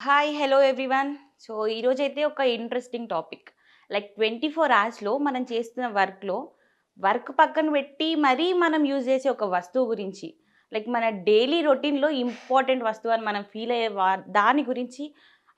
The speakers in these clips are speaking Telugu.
హాయ్ హలో ఎవ్రీవన్ సో ఈరోజు అయితే ఒక interesting topic like twenty four అవర్స్లో మనం చేస్తున్న వర్క్లో వర్క్ పక్కన పెట్టి మరీ మనం యూజ్ చేసే ఒక వస్తువు గురించి లైక్ మన డైలీ రొటీన్లో ఇంపార్టెంట్ వస్తువు అని మనం ఫీల్ అయ్యే దాని గురించి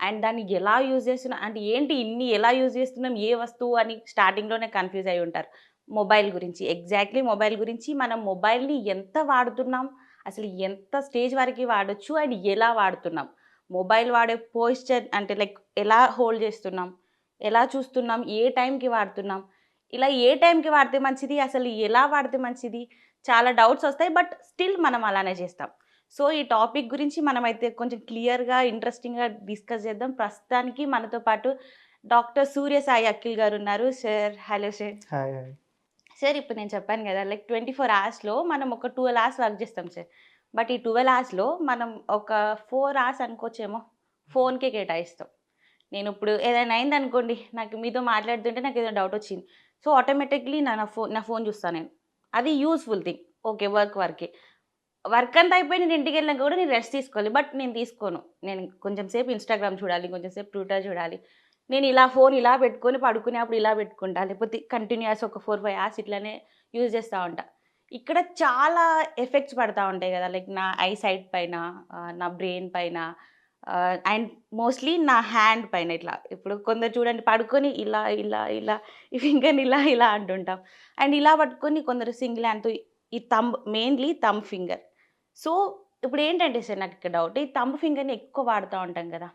అండ్ దాన్ని ఎలా యూజ్ చేస్తున్నాం అంటే ఏంటి ఇన్ని ఎలా యూజ్ చేస్తున్నాం ఏ వస్తువు అని స్టార్టింగ్లోనే కన్ఫ్యూజ్ అయి ఉంటారు. మొబైల్ గురించి ఎగ్జాక్ట్లీ మొబైల్ గురించి మనం మొబైల్ని ఎంత వాడుతున్నాం అసలు ఎంత స్టేజ్ వరకు వాడొచ్చు అండ్ ఎలా వాడుతున్నాం. మొబైల్ వాడే పోస్చర్ అంటే లైక్ ఎలా హోల్డ్ చేస్తున్నాం? ఎలా చూస్తున్నాం? ఏ టైంకి వాడుతున్నాం? ఇలా ఏ టైంకి వాడితే మంచిది? అసలు ఎలా వాడితే మంచిది? చాలా డౌట్స్ వస్తాయి బట్ స్టిల్ మనం అలానే చేస్తాం. సో ఈ టాపిక్ గురించి మనమైతే కొంచెం క్లియర్గా ఇంట్రెస్టింగ్గా డిస్కస్ చేద్దాం. ప్రస్తుతానికి మనతో పాటు డాక్టర్ సూర్య సాయి అఖిల్ గారు ఉన్నారు. Sir hello sir. సార్ ఇప్పుడు నేను చెప్పాను కదా లైక్ ట్వంటీ ఫోర్ అవర్స్లో మనం ఒక ట్వెల్వ్ అవర్స్ వర్క్ చేస్తాం సార్. బట్ ఈ ట్వెల్వ్ అవర్స్లో మనం ఒక ఫోర్ అవర్స్ అనుకోవచ్చేమో ఫోన్కే కేటాయిస్తాం. నేను ఇప్పుడు ఏదైనా అయింది అనుకోండి నాకు మీతో మాట్లాడుతుంటే నాకు ఏదైనా డౌట్ వచ్చింది. సో ఆటోమేటిక్లీ నా నా ఫోన్ నా ఫోన్ చూస్తాను నేను. అది యూస్ఫుల్ థింగ్ ఓకే వర్క్ వర్కే వర్క్ అంతా అయిపోయి నేను ఇంటికి వెళ్ళినా కూడా నేను రెస్ట్ తీసుకోవాలి. బట్ నేను తీసుకోను. నేను కొంచెం సేపు ఇన్స్టాగ్రామ్ చూడాలి కొంచెం సేపు ట్విట్టర్ చూడాలి. నేను ఇలా ఫోన్ ఇలా పెట్టుకొని పడుకునేప్పుడు ఇలా పెట్టుకుంటా. లేకపోతే కంటిన్యూస్ ఒక ఫోర్ ఫైవ్ అవర్స్ ఇట్లానే యూజ్ చేస్తూ ఉంటాను ఇక్కడ చాలా ఎఫెక్ట్స్ పడతా ఉంటాయి కదా. లైక్ నా ఐ సైట్ పైన నా బ్రెయిన్ పైన అండ్ మోస్ట్లీ నా హ్యాండ్ పైన ఇట్లా. ఇప్పుడు కొందరు చూడండి పడుకొని ఇలా ఇలా ఇలా ఈ ఫింగర్ని ఇలా ఇలా అంటుంటాం. అండ్ ఇలా పట్టుకొని కొందరు సింగిల్ హ్యాండ్తో ఈ thumb mainly thumb finger. So ఇప్పుడు ఏంటంటే సార్ నాకు ఇక్కడ డౌట్. ఈ తంబ్ ఫింగర్ని ఎక్కువ వాడుతూ ఉంటాం కదా.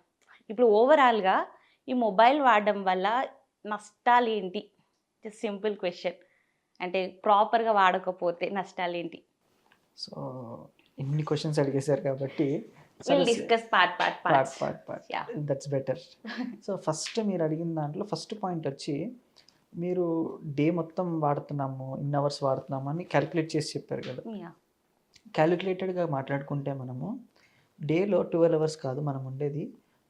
ఇప్పుడు ఓవరాల్గా ఈ మొబైల్ వాడడం వల్ల నష్టాలు ఏంటి జస్ట్ సింపుల్ క్వశ్చన్. అంటే ప్రాపర్గా వాడకపోతే నష్టాలు ఏంటి సో ఇన్ని క్వశ్చన్స్ అడిగేశారు కాబట్టి will discuss part part part part part part Yeah. That's better so first మీరు అడిగిన దాంట్లో ఫస్ట్ పాయింట్ వచ్చి మీరు డే మొత్తం వాడుతున్నాము ఇన్ అవర్స్ వాడుతున్నాము అని క్యాలిక్యులేట్ చేసి చెప్పారు కదా. క్యాలిక్యులేటెడ్గా మాట్లాడుకుంటే మనము డేలో ట్వెల్వ్ అవర్స్ కాదు మనం ఉండేది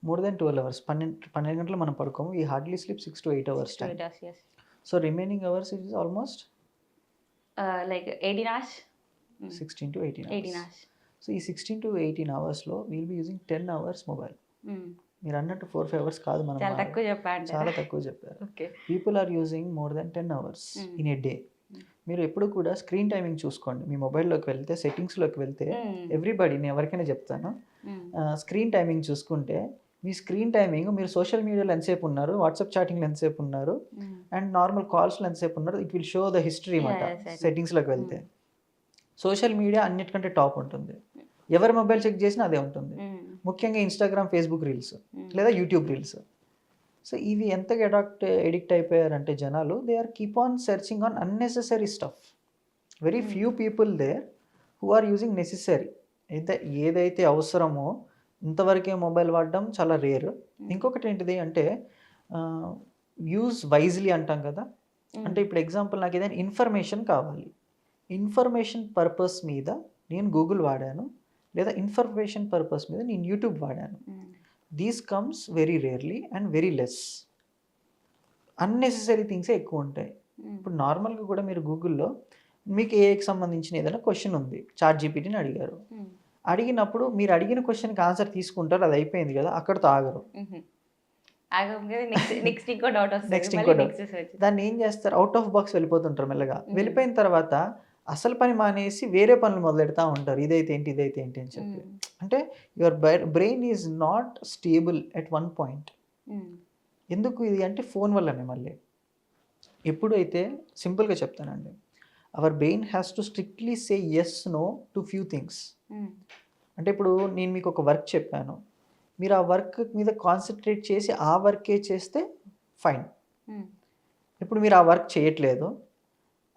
మోర్ దెన్ ట్వెల్వ్ అవర్స్ పన్నెండు పన్నెండు గంటలు మనం పడుకోము. ఈ hardly sleep six to eight hours time so remaining hours it is almost like eighteen hours sixteen to eighteen eighteen hours so ఈ సిక్స్టీన్ టు ఎయిటీన్ అవర్స్లో we'll be using ten hours mobile మీరు అన్నట్టు ఫోర్ ఫైవ్ అవర్స్ కాదు మనం చాలా. తక్కువ చెప్పండి చాలా తక్కువ చెప్పారు. Okay people are using more than ten hours. In a day మీరు ఎప్పుడు కూడా స్క్రీన్ టైమింగ్ చూసుకోండి. మీ మొబైల్లోకి వెళ్తే సెట్టింగ్స్లోకి వెళ్తే ఎవ్రీబడి నేను ఎవరికైనా చెప్తాను. స్క్రీన్ టైమింగ్ చూసుకుంటే మీ స్క్రీన్ టైమింగ్ మీరు సోషల్ మీడియాలో ఎంతసేపు ఉన్నారు వాట్సాప్ చాటింగ్లో ఎంతసేపు ఉన్నారు అండ్ నార్మల్ కాల్స్లో ఎంతసేపు ఉన్నారు it will show the history know. సెట్టింగ్స్లోకి వెళ్తే. సోషల్ మీడియా అన్నిటికంటే టాప్ ఉంటుంది. ఎవరి మొబైల్ చెక్ చేసినా అదే ఉంటుంది. ముఖ్యంగా ఇన్స్టాగ్రామ్ ఫేస్బుక్ రీల్స్ లేదా యూట్యూబ్ రీల్స్ సో ఇవి ఎంతగా అడాక్ట్ ఎడిక్ట్ అయిపోయారంటే జనాలు they are keep on searching on unnecessary stuff very. Few people there who are using necessary అయితే ఏదైతే అవసరమో ఇంతవరకే మొబైల్ వాడడం చాలా రేర్. ఇంకొకటి ఏంటిది అంటే యూజ్ వైజ్లీ అంటాం కదా. అంటే ఇప్పుడు ఎగ్జాంపుల్ నాకు ఏదైనా ఇన్ఫర్మేషన్ కావాలి. ఇన్ఫర్మేషన్ పర్పస్ మీద నేను గూగుల్ వాడాను. లేదా ఇన్ఫర్మేషన్ పర్పస్ మీద నేను యూట్యూబ్ వాడాను. These comes very rarely and very less. Unnecessary థింగ్సే ఎక్కువ ఉంటాయి. ఇప్పుడు నార్మల్గా కూడా మీరు గూగుల్లో మీకు ఏకి సంబంధించిన ఏదైనా క్వశ్చన్ ఉంది. చాట్ జీపీటీని అడిగారు. అడిగినప్పుడు మీరు అడిగిన క్వశ్చన్కి ఆన్సర్ తీసుకుంటారు అది అయిపోయింది కదా అక్కడతో ఆగరు నెక్స్ట్ ఇంకో డౌట్. దాన్ని ఏం చేస్తారు? అవుట్ ఆఫ్ బాక్స్ వెళ్ళిపోతుంటారు మెల్లగా. వెళ్ళిపోయిన తర్వాత అసలు పని మానేసి వేరే పనులు మొదలెడతా ఉంటారు. ఇదైతే ఏంటి ఇదైతే ఏంటి అని చెప్పి. అంటే your brain is not stable at one point. ఎందుకు ఇది? అంటే ఫోన్ వల్లనే మళ్ళీ. ఎప్పుడైతే సింపుల్గా చెప్తానండి. Our brain has to strictly say yes no to few things. అంటే ఇప్పుడు నేను మీకు ఒక వర్క్ చెప్పాను. మీరు ఆ వర్క్ మీద కాన్సన్ట్రేట్ చేసి ఆ వర్కే చేస్తే ఫైన్. ఇప్పుడు మీరు ఆ వర్క్ చేయట్లేదు.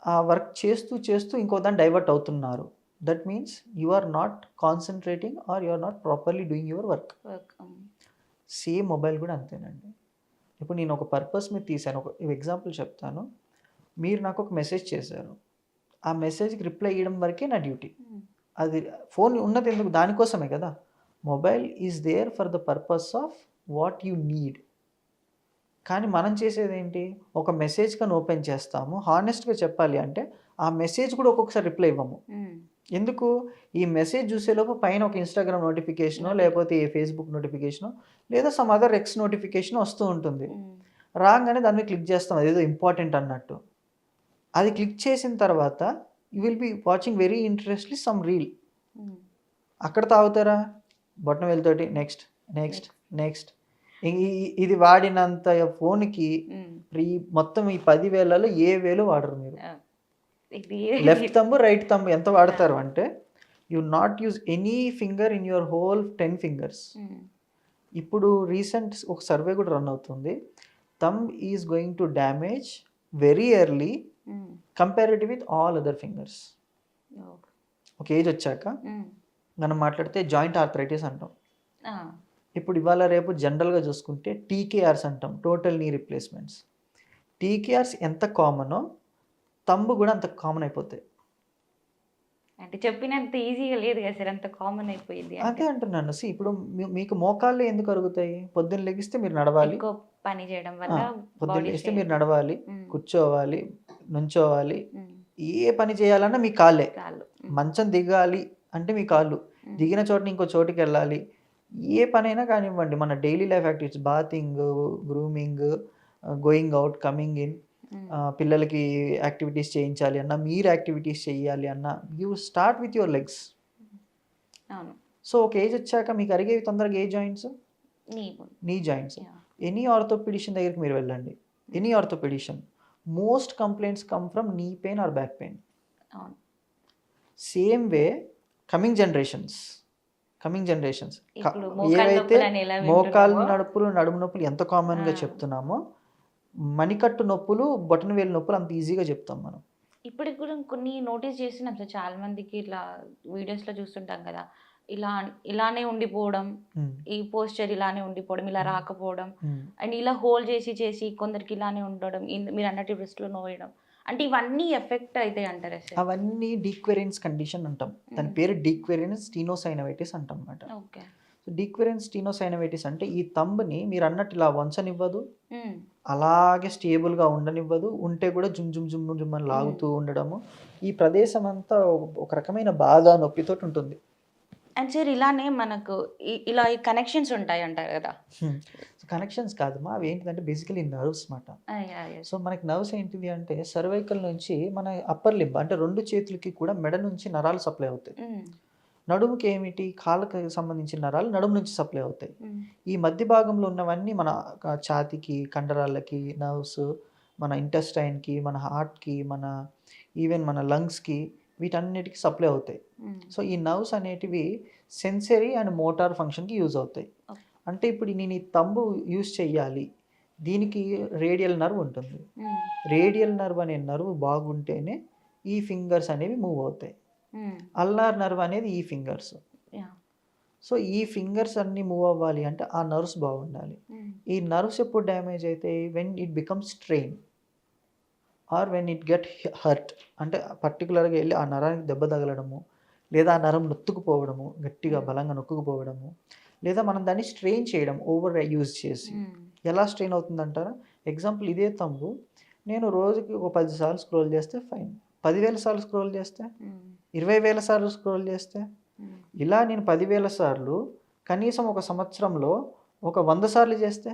ఆ వర్క్ చేస్తూ చేస్తూ ఇంకో దాన్ని డైవర్ట్ అవుతున్నారు. That means you are not concentrating are you are not properly doing your work. Same mobile కూడా అంతేనండి. ఇప్పుడు నేను ఒక పర్పస్ మీద తీశాను. ఒక ఎగ్జాంపుల్ చెప్తాను. మీరు నాకు ఒక మెసేజ్ చేశారు. ఆ మెసేజ్కి రిప్లై ఇవ్వడం వరకే నా డ్యూటీ. అది ఫోన్ ఉన్నది ఎందుకు? దానికోసమే కదా. Mobile is there for the purpose of what you need కానీ మనం చేసేది ఏంటి? ఒక మెసేజ్ కానీ ఓపెన్ చేస్తాము. హానెస్ట్గా చెప్పాలి అంటే ఆ మెసేజ్ కూడా ఒక్కొక్కసారి రిప్లై ఇవ్వము. Mm. ఎందుకు? ఈ మెసేజ్ చూసేలోపు పైన ఒక ఇన్స్టాగ్రామ్ నోటిఫికేషనో Notif- లేకపోతే ఏ ఫేస్బుక్ నోటిఫికేషనో లేదా సమ్ అదర్ ఎక్స్ నోటిఫికేషన్ వస్తూ ఉంటుంది. ఉమ్, రాగానే దాని మీద క్లిక్ చేస్తాం. అదేదో ఇంపార్టెంట్ అన్నట్టు. అది క్లిక్ చేసిన తర్వాత you will be watching very interestingly some reel అక్కడ తాగుతారా? బొట్టన వెళ్తోటి నెక్స్ట్ నెక్స్ట్ నెక్స్ట్ ఇది వాడినంత ఫోన్కి ఉమ్. ఈ మొత్తం ఈ పది వేలలో ఏ వేలు వాడరు మీరు? లెఫ్ట్ తంబు రైట్ తంబు ఎంత వాడతారు అంటే you not use any finger in your whole ten fingers ఇప్పుడు రీసెంట్ ఒక సర్వే కూడా రన్ అవుతుంది. Thumb is going to damage very early um, comparative with all other fingers ఒక ఏజ్ వచ్చాక మనం మాట్లాడితే జాయింట్ ఆర్థరైటిస్ అంటాం. ఇప్పుడు ఇవాళ రేపు జనరల్గా చూసుకుంటే టీకేఆర్స్ అంటాం టోటల్ నీ రిప్లేస్మెంట్స్ టీకేఆర్స్ ఎంత కామనో తంబు కూడా అంత కామన్ అయిపోతాయి. అంటే చెప్పినంత ఈజీగా లేదు కదా సార్ అంత కామన్ అయిపోయింది. అదే అంటున్నాను. సి ఇప్పుడు మీకు మోకాళ్ళు ఎందుకు అరుగుతాయి? పొద్దున్న లెగిస్తే మీరు నడవాలి. పని చేయడం వల్ల పొద్దున్న strain. మీరు నడవాలి కూర్చోవాలి నుంచోవాలి. ఏ పని చేయాలన్నా మీ కాళ్ళే. మంచం దిగాలి అంటే మీ కాళ్ళు. దిగిన చోట ఇంకో చోటుకి వెళ్ళాలి. ఏ పనైనా కానివ్వండి మన daily life activities bathing grooming going out coming in పిల్లలకి యాక్టివిటీస్ చేయించాలి అన్న మీరు యాక్టివిటీస్ చేయాలి అన్న you start with your legs అవును. సో ఒక ఏజ్ వచ్చాక మీకు అరిగేవి తొందరగా ఏ joints knee joints. Any orthopedician దగ్గరికి మీరు వెళ్ళండి. Any orthopedician most complaints come from knee pain or back pain. Same way coming generations coming generations. ఏవైతే మోకాలు నడుపులు నడుము నొప్పులు ఎంత కామన్గా. చెప్తున్నామో మణికట్టు నొప్పులు బొటన వేలు నొప్పులు అంత ఈజీగా చెప్తాం మనం. ఇప్పటికి కూడా కొన్ని నోటీస్ చేస్తున్నాం సార్ చాలా మందికి ఇట్లా videos లో చూస్తుంటాం కదా. ఇలా ఇలానే ఉండిపోవడం ఈ పోస్చర్ ఇలానే ఉండిపోవడం ఇలా. రాకపోవడం. అండ్ ఇలా హోల్డ్ చేసి చేసి కొందరికి ఇలానే ఉండడం మీరు అన్నట్టు wrist-లో నోయడం అంటే ఇవన్నీ ఎఫెక్ట్ అవుతాయి అంటారా అవన్నీ డీక్వెరెన్స్ కండిషన్ అంటాం. దాని. పేరు డీక్వెరెన్స్ స్టీనోసైనవైటిస్ అంటాం అన్నమాట. ఓకే. సో డీక్వెరెన్స్ స్టీనోసైనవైటిస్ అంటే ఈ తంబుని మీరు అన్నట్టు ఇలా వంచనివ్వదు. అలాగే స్టేబుల్గా ఉండనివ్వదు. ఉంటే కూడా జుమ్ జుమ్ జుమ్ జుమ్ అని లాగుతూ ఉండడము. ఈ ప్రదేశం అంతా ఒక- ఒక రకమైన బాధ నొప్పితోటి ఉంటుంది. అండ్ సార్ ఇలానే మనకు ఇలా కనెక్షన్స్ ఉంటాయి అంటారు కదా. కనెక్షన్స్ కాదు మా అవి ఏంటిదంటే బేసికలీ నర్వ్స్ మాట. సో మనకి నర్వ్స్ ఏంటిది అంటే సర్వైకల్ నుంచి మన అప్పర్ లింబ్ అంటే రెండు చేతులకి కూడా మెడ నుంచి నరాలు సప్లై అవుతాయి. నడుముకి ఏమిటి? కాళ్ళకి సంబంధించిన నరాలు నడుము నుంచి సప్లై అవుతాయి. ఈ మధ్య భాగంలో ఉన్నవన్నీ మన ఛాతీకి కండరాలకి నర్వ్స్ మన ఇంటెస్టైన్కి మన హార్ట్కి మన ఈవెన్ మన లంగ్స్కి వీటన్నిటికి సప్లై అవుతాయి. సో ఈ నర్వ్స్ అనేటివి సెన్సరీ అండ్ మోటార్ ఫంక్షన్కి యూజ్ అవుతాయి. అంటే ఇప్పుడు నేను ఈ తంబు యూజ్ చేయాలి దీనికి రేడియల్ నర్వ్ ఉంటుంది. రేడియల్ నర్వ్ అనే నర్వ్ బాగుంటేనే ఈ ఫింగర్స్ అనేవి మూవ్ అవుతాయి. అల్నార్ నర్వ్ అనేది ఈ ఫింగర్స్ సో ఈ ఫింగర్స్ అన్నీ మూవ్ అవ్వాలి అంటే ఆ నర్వ్స్ బాగుండాలి. ఈ నర్వ్స్ ఎప్పుడు డ్యామేజ్ అయితే when it become strain or when it get hurt అంటే పర్టికులర్గా వెళ్ళి ఆ నరానికి దెబ్బ తగలడము లేదా ఆ నరం నొత్తుకుపోవడము గట్టిగా Hmm. బలంగా నొక్కుకుపోవడము లేదా మనం దాన్ని స్ట్రెయిన్ చేయడం ఓవర్ యూజ్ చేసి. ఉమ్, ఎలా స్ట్రెయిన్ అవుతుందంటారా? ఎగ్జాంపుల్ ఇదే తంబు నేను రోజుకి ఒక పది సార్లు స్క్రోల్ చేస్తే ఫైన్. పదివేల సార్లు స్క్రోల్ చేస్తే? ఉమ్, ఇరవై వేల సార్లు స్క్రోల్ చేస్తే. ఇలా నేను పదివేల సార్లు కనీసం ఒక సంవత్సరంలో ఒక వంద సార్లు చేస్తే?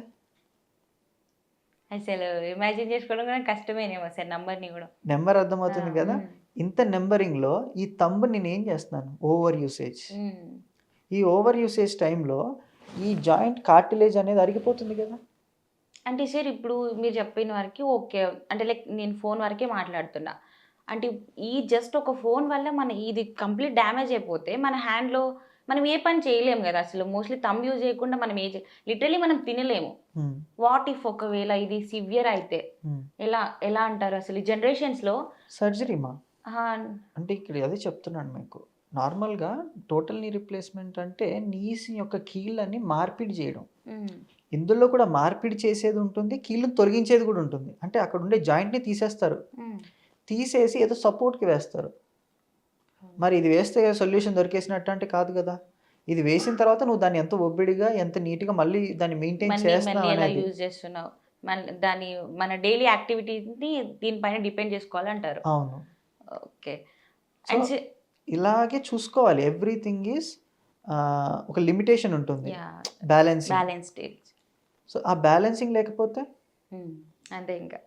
అసలు ఇమాజిన్ చేసుకోవడం కూడా కష్టమేనేమో సార్ నంబర్ని కూడా. నెంబర్ అర్థమవుతుంది కదా? ఇంత నెంబరింగ్లో ఈ తంబు నేను ఏం చేస్తున్నాను ఓవర్ యూసేజ్ ఈ ఓవర్ యూసేజ్ టైంలో ఈ జాయింట్ కార్టిలేజ్ అనేది అరిగిపోతుంది కదా? అంటే సార్ ఇప్పుడు మీరు చెప్పిన వరకు ఓకే. అంటే లైక్ నేను ఫోన్ వరకే మాట్లాడుతున్నా. అంటే ఈ జస్ట్ ఒక ఫోన్ వల్ల మన ఇది కంప్లీట్ డ్యామేజ్ అయిపోతే మన హ్యాండ్లో మనం ఏ పని చేయలేము కదా అసలు. మోస్ట్లీ తమ్ యూజ్ చేయకుండా మనం ఏ లిటరలీ మనం తినలేము. వాట్ ఇఫ్ ఒకవేళ ఇది సివియర్ అయితే? హ్మ్. ఎలా ఎలా అంటారు అసలు? ఈ జనరేషన్స్లో సర్జరీ మా? అంటే ఇక్కడ అదే చెప్తున్నాను మీకు. నార్మల్గా టోటల్ నీ రీప్లేస్మెంట్ అంటే నీస్ యొక్క కీళ్ళని మార్పిడి చేయడం. ఇందులో కూడా మార్పిడి చేసేది ఉంటుంది కీళ్ళని తొలగించేది కూడా ఉంటుంది. అంటే అక్కడ ఉండే జాయింట్ని తీసేస్తారు. తీసేసి ఏదో సపోర్ట్కి వేస్తారు. మరి ఇది వేస్తే సొల్యూషన్ దొరికేసినట్టు అంటే కాదు కదా. ఇది వేసిన తర్వాత నువ్వు దాన్ని ఎంత ఒబ్బిడిగా ఎంత నీట్గా మళ్ళీ దాన్ని మెయింటైన్ చేస్తున్నావు మన దాని మన డైలీ యాక్టివిటీని దీనిపైన డిపెండ్ చేసుకోవాలంటారు అవును. ఓకే. అండ్ ఇలాగే చూసుకోవాలి. ఎవ్రీథింగ్ ఈజ్ ఒక లిమిటేషన్ ఉంటుంది. బ్యాలెన్స్ స్టేజ్ సో ఆ బ్యాలెన్సింగ్ లేకపోతే? అంతే ఇంకా.